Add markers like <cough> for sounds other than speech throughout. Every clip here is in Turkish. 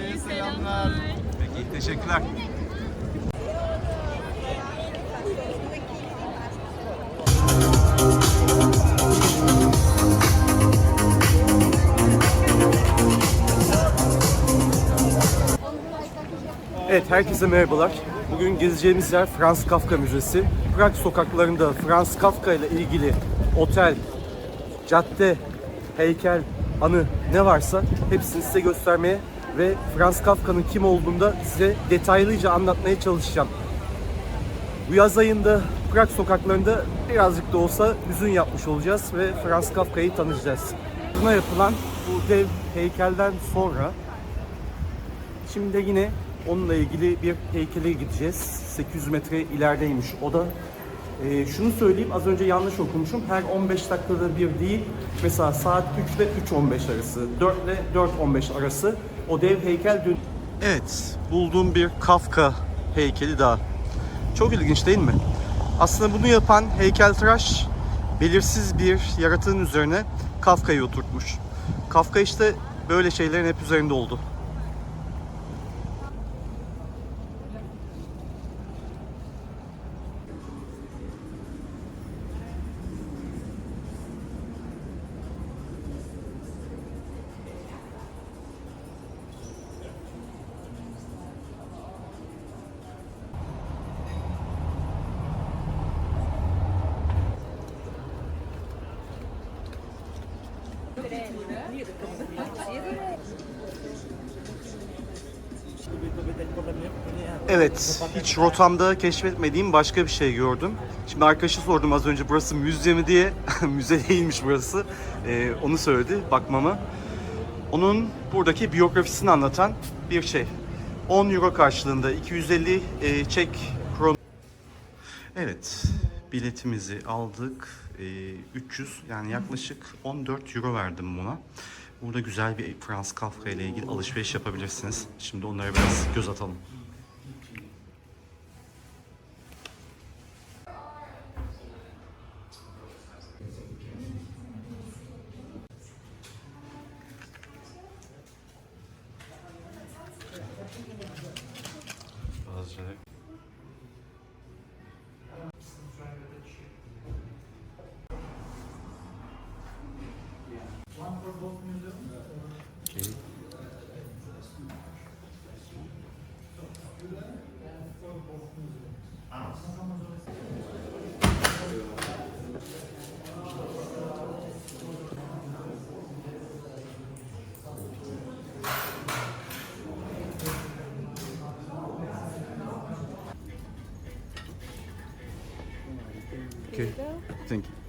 Peki selamlar. Peki teşekkürler. Evet, herkese merhabalar. Bugün gezeceğimiz yer Franz Kafka Müzesi. Prag sokaklarında Franz Kafka ile ilgili otel, cadde, heykel, anı ne varsa hepsini size göstermeye ve Franz Kafka'nın kim olduğunu da size detaylıca anlatmaya çalışacağım. Bu yaz ayında Prag sokaklarında birazcık da olsa hüzün yapmış olacağız ve Franz Kafka'yı tanıyacağız. Buna yapılan bu dev heykelden sonra Şimdi yine onunla ilgili bir heykele gideceğiz. 800 metre ilerideymiş o da. Ee, şunu söyleyeyim az önce yanlış okumuşum. Her 15 dakikada bir değil. Mesela saat 3 ile 3.15 arası, 4 ile 4.15 arası o dev heykel dün... Evet, bulduğum bir Kafka heykeli daha. Çok ilginç değil mi? Aslında bunu yapan heykeltıraş belirsiz bir yaratığın üzerine Kafka'yı oturtmuş. Kafka işte böyle şeylerin hep üzerinde oldu. Evet, hiç rotamda keşfetmediğim başka bir şey gördüm. Şimdi arkadaşa sordum az önce burası müze mi diye. <laughs> müze değilmiş burası. Ee, onu söyledi bakmama. Onun buradaki biyografisini anlatan bir şey. 10 euro karşılığında 250 e, Çek kron. Evet, biletimizi aldık. Ee, 300 yani yaklaşık 14 euro verdim buna. Burada güzel bir Franz Kafka ile ilgili alışveriş yapabilirsiniz. Şimdi onlara biraz göz atalım. Okay. Okay. Thank you.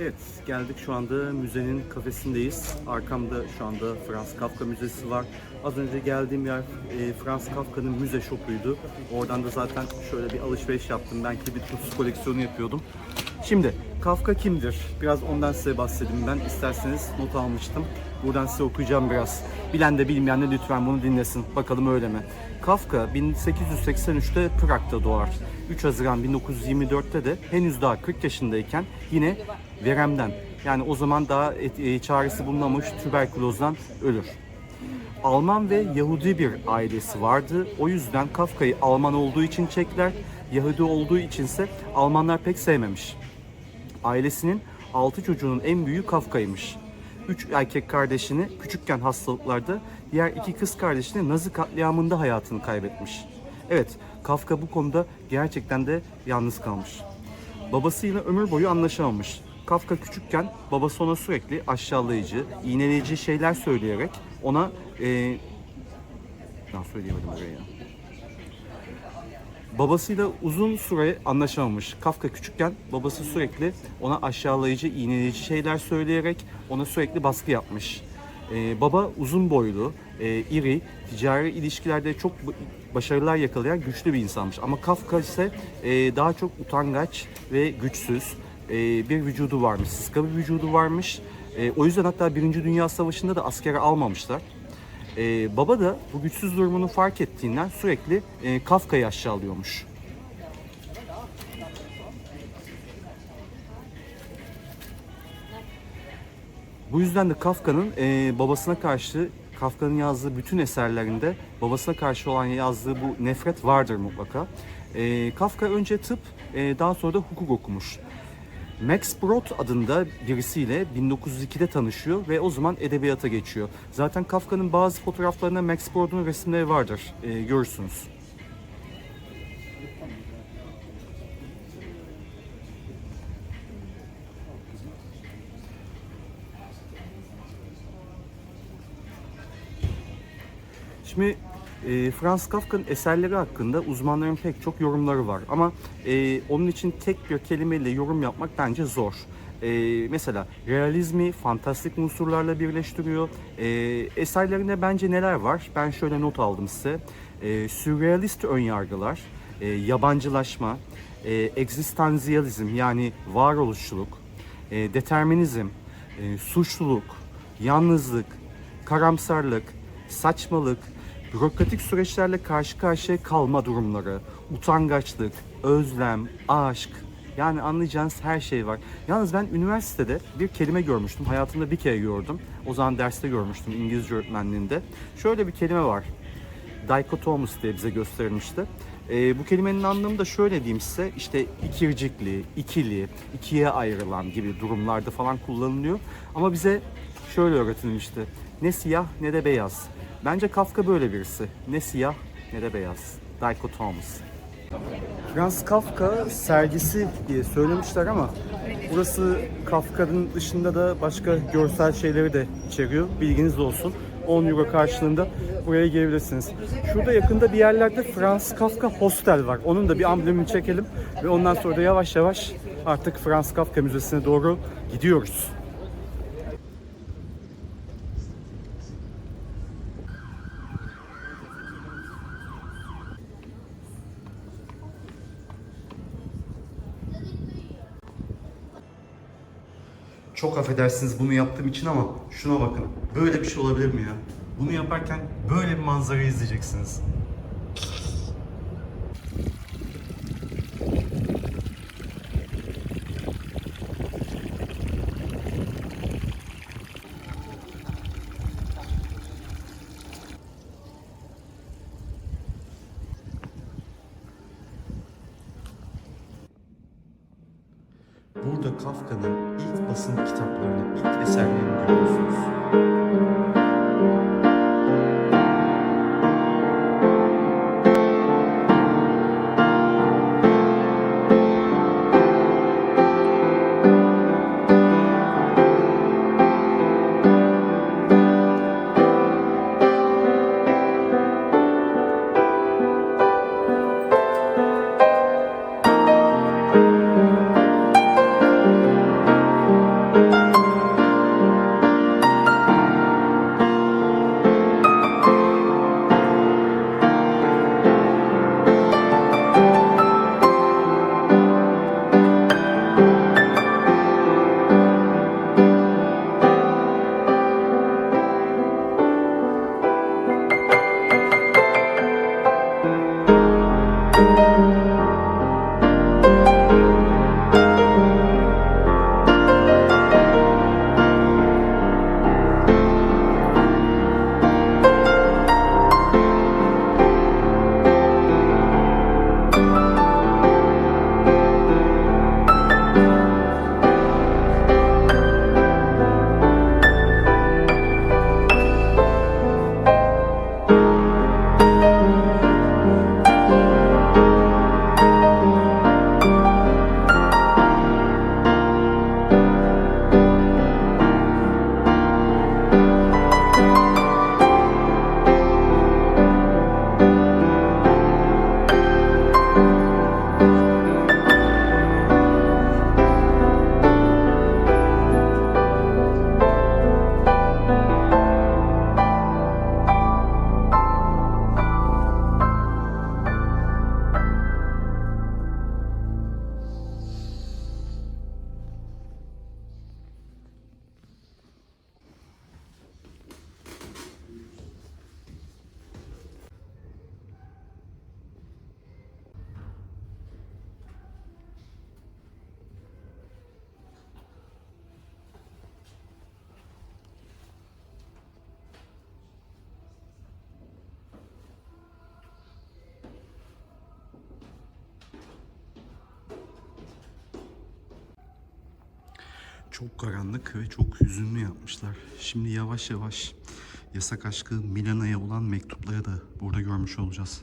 Evet, geldik şu anda müzenin kafesindeyiz. Arkamda şu anda Franz Kafka Müzesi var. Az önce geldiğim yer e, Franz Kafka'nın müze shopuydu. Oradan da zaten şöyle bir alışveriş yaptım. Ben ki bir Tuz koleksiyonu yapıyordum. Şimdi Kafka kimdir? Biraz ondan size bahsedeyim ben. İsterseniz not almıştım. Buradan size okuyacağım biraz. Bilen de bilmeyen de lütfen bunu dinlesin. Bakalım öyle mi? Kafka 1883'te Prag'da doğar. 3 Haziran 1924'te de henüz daha 40 yaşındayken yine veremden yani o zaman daha et- e, çaresi bulunamamış tüberkülozdan ölür. Alman ve Yahudi bir ailesi vardı. O yüzden Kafka'yı Alman olduğu için çekler, Yahudi olduğu içinse Almanlar pek sevmemiş. Ailesinin 6 çocuğunun en büyüğü Kafka'ymış. 3 erkek kardeşini küçükken hastalıklarda, diğer iki kız kardeşini Nazi katliamında hayatını kaybetmiş. Evet, Kafka bu konuda gerçekten de yalnız kalmış. Babasıyla ömür boyu anlaşamamış. Kafka küçükken babası ona sürekli aşağılayıcı, iğneleyici şeyler söyleyerek ona e, ben söyleyemedim orayı ya. Babasıyla uzun süre anlaşamamış. Kafka küçükken babası sürekli ona aşağılayıcı, iğneleyici şeyler söyleyerek ona sürekli baskı yapmış. Ee, baba uzun boylu, e, iri, ticari ilişkilerde çok ba- başarılar yakalayan güçlü bir insanmış. Ama Kafka ise e, daha çok utangaç ve güçsüz e, bir vücudu varmış. Sıska bir vücudu varmış. E, o yüzden hatta Birinci Dünya Savaşı'nda da askere almamışlar. Ee, baba da bu güçsüz durumunu fark ettiğinden sürekli e, Kafka'yı aşağılıyormuş. Bu yüzden de Kafka'nın e, babasına karşı Kafka'nın yazdığı bütün eserlerinde babasına karşı olan yazdığı bu nefret vardır mutlaka. E, Kafka önce tıp, e, daha sonra da hukuk okumuş. Max Brod adında birisiyle 1902'de tanışıyor ve o zaman edebiyata geçiyor. Zaten Kafka'nın bazı fotoğraflarında Max Brod'un resimleri vardır, e, görürsünüz. Şimdi e, Franz Kafka'nın eserleri hakkında uzmanların pek çok yorumları var. Ama e, onun için tek bir kelimeyle yorum yapmak bence zor. E, mesela realizmi fantastik unsurlarla birleştiriyor. E, eserlerinde bence neler var? Ben şöyle not aldım size. E, sürrealist önyargılar, e, yabancılaşma, e, egzistansiyalizm yani varoluşçuluk, e, determinizm, e, suçluluk, yalnızlık, karamsarlık, saçmalık, bürokratik süreçlerle karşı karşıya kalma durumları, utangaçlık, özlem, aşk, yani anlayacağınız her şey var. Yalnız ben üniversitede bir kelime görmüştüm. Hayatımda bir kere gördüm. O zaman derste görmüştüm İngilizce öğretmenliğinde. Şöyle bir kelime var. Dikotomus diye bize gösterilmişti. Ee, bu kelimenin anlamı da şöyle diyeyim size. işte ikircikli, ikili, ikiye ayrılan gibi durumlarda falan kullanılıyor. Ama bize şöyle öğretilmişti. Ne siyah ne de beyaz. Bence Kafka böyle birisi. Ne siyah ne de beyaz. Dikotomus. Franz Kafka sergisi diye söylemişler ama burası Kafka'nın dışında da başka görsel şeyleri de içeriyor. Bilginiz olsun. 10 euro karşılığında buraya gelebilirsiniz. Şurada yakında bir yerlerde Franz Kafka Hostel var. Onun da bir amblemini çekelim ve ondan sonra da yavaş yavaş artık Franz Kafka Müzesi'ne doğru gidiyoruz. Çok affedersiniz bunu yaptığım için ama şuna bakın. Böyle bir şey olabilir mi ya? Bunu yaparken böyle bir manzara izleyeceksiniz. Çok karanlık ve çok hüzünlü yapmışlar. Şimdi yavaş yavaş yasak aşkı Milana'ya olan mektupları da burada görmüş olacağız.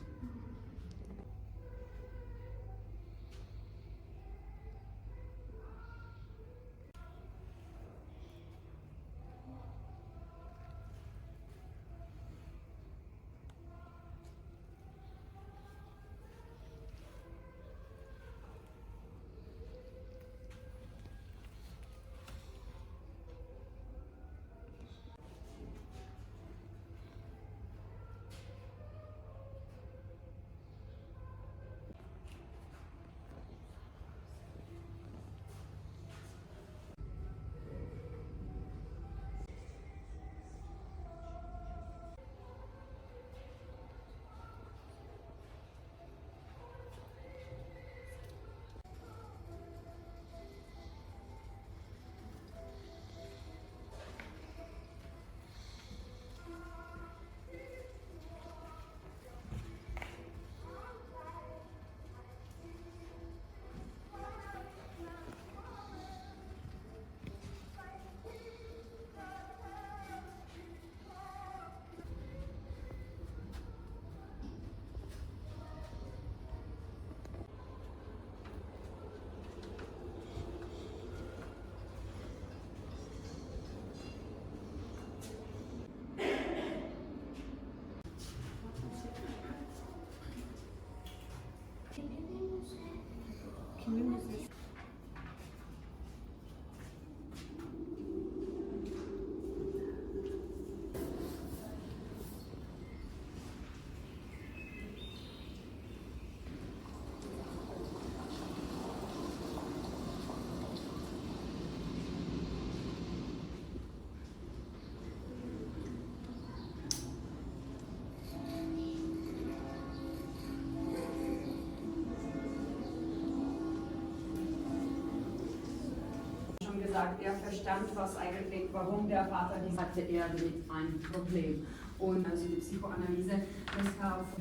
Gesagt, er verstand, was eigentlich, warum der Vater die sagte, er mit ein Problem. Und also die Psychoanalyse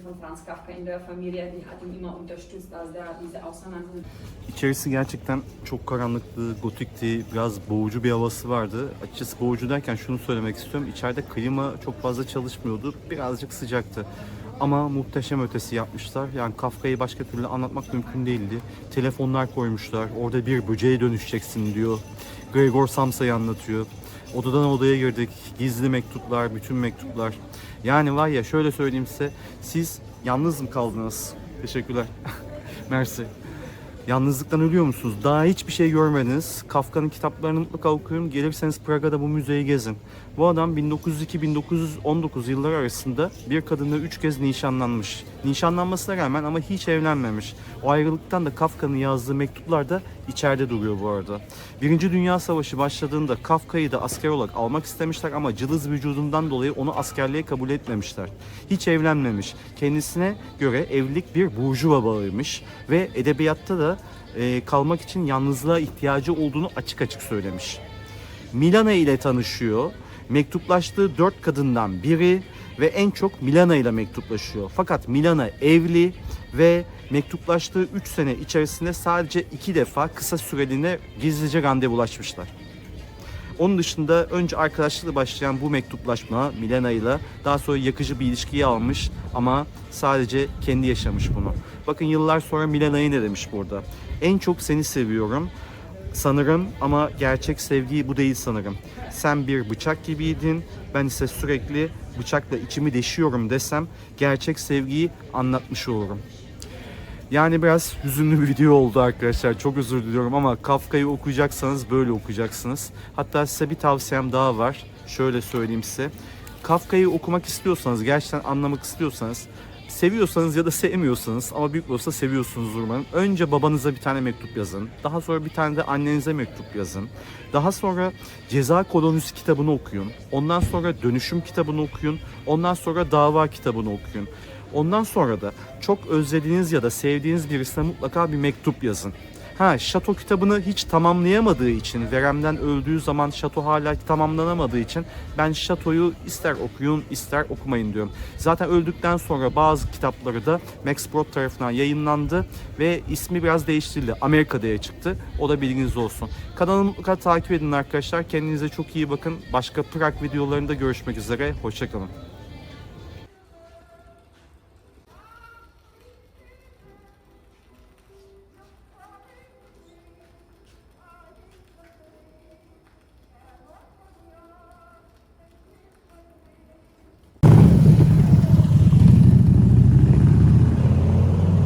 von Franz Kafka in der Familie, die hat ihn immer unterstützt, als er diese Auseinandersetzung İçerisi gerçekten çok karanlıktı, gotikti, biraz boğucu bir havası vardı. Açıkçası boğucu derken şunu söylemek istiyorum. İçeride klima çok fazla çalışmıyordu. Birazcık sıcaktı. Ama muhteşem ötesi yapmışlar. Yani Kafka'yı başka türlü anlatmak mümkün değildi. Telefonlar koymuşlar. Orada bir böceğe dönüşeceksin diyor. Gregor Samsa'yı anlatıyor. Odadan odaya girdik. Gizli mektuplar, bütün mektuplar. Yani var ya şöyle söyleyeyim size. Siz yalnız mı kaldınız? Teşekkürler. <laughs> Mersi. Yalnızlıktan ölüyor musunuz? Daha hiçbir şey görmediniz. Kafka'nın kitaplarını mutlaka okuyun. Gelirseniz Praga'da bu müzeyi gezin. Bu adam 1902-1919 yılları arasında bir kadınla üç kez nişanlanmış. Nişanlanmasına rağmen ama hiç evlenmemiş. O ayrılıktan da Kafka'nın yazdığı mektuplar da içeride duruyor bu arada. Birinci Dünya Savaşı başladığında Kafka'yı da asker olarak almak istemişler ama cılız vücudundan dolayı onu askerliğe kabul etmemişler. Hiç evlenmemiş. Kendisine göre evlilik bir burjuva bağıymış ve edebiyatta da e, kalmak için yalnızlığa ihtiyacı olduğunu açık açık söylemiş. Milana ile tanışıyor. Mektuplaştığı dört kadından biri ve en çok Milana ile mektuplaşıyor. Fakat Milana evli ve mektuplaştığı 3 sene içerisinde sadece iki defa kısa süreliğine gizlice randevulaşmışlar. Onun dışında önce arkadaşlıkla başlayan bu mektuplaşma Milena ile daha sonra yakıcı bir ilişkiyi almış ama sadece kendi yaşamış bunu. Bakın yıllar sonra Milena'yı ne demiş burada? En çok seni seviyorum sanırım ama gerçek sevgi bu değil sanırım. Sen bir bıçak gibiydin, ben ise sürekli bıçakla içimi deşiyorum desem gerçek sevgiyi anlatmış olurum. Yani biraz hüzünlü bir video oldu arkadaşlar. Çok özür diliyorum ama Kafka'yı okuyacaksanız böyle okuyacaksınız. Hatta size bir tavsiyem daha var. Şöyle söyleyeyim size. Kafka'yı okumak istiyorsanız, gerçekten anlamak istiyorsanız, seviyorsanız ya da sevmiyorsanız ama büyük olsa seviyorsunuz umarım. Önce babanıza bir tane mektup yazın. Daha sonra bir tane de annenize mektup yazın. Daha sonra Ceza Kolonisi kitabını okuyun. Ondan sonra Dönüşüm kitabını okuyun. Ondan sonra Dava kitabını okuyun. Ondan sonra da çok özlediğiniz ya da sevdiğiniz birisine mutlaka bir mektup yazın. Ha Şato kitabını hiç tamamlayamadığı için, Verem'den öldüğü zaman Şato hala tamamlanamadığı için ben Şato'yu ister okuyun ister okumayın diyorum. Zaten öldükten sonra bazı kitapları da Max Brod tarafından yayınlandı ve ismi biraz değiştirildi. Amerika'da çıktı. O da bilginiz olsun. Kanalımı mutlaka takip edin arkadaşlar. Kendinize çok iyi bakın. Başka Prag videolarında görüşmek üzere. Hoşçakalın.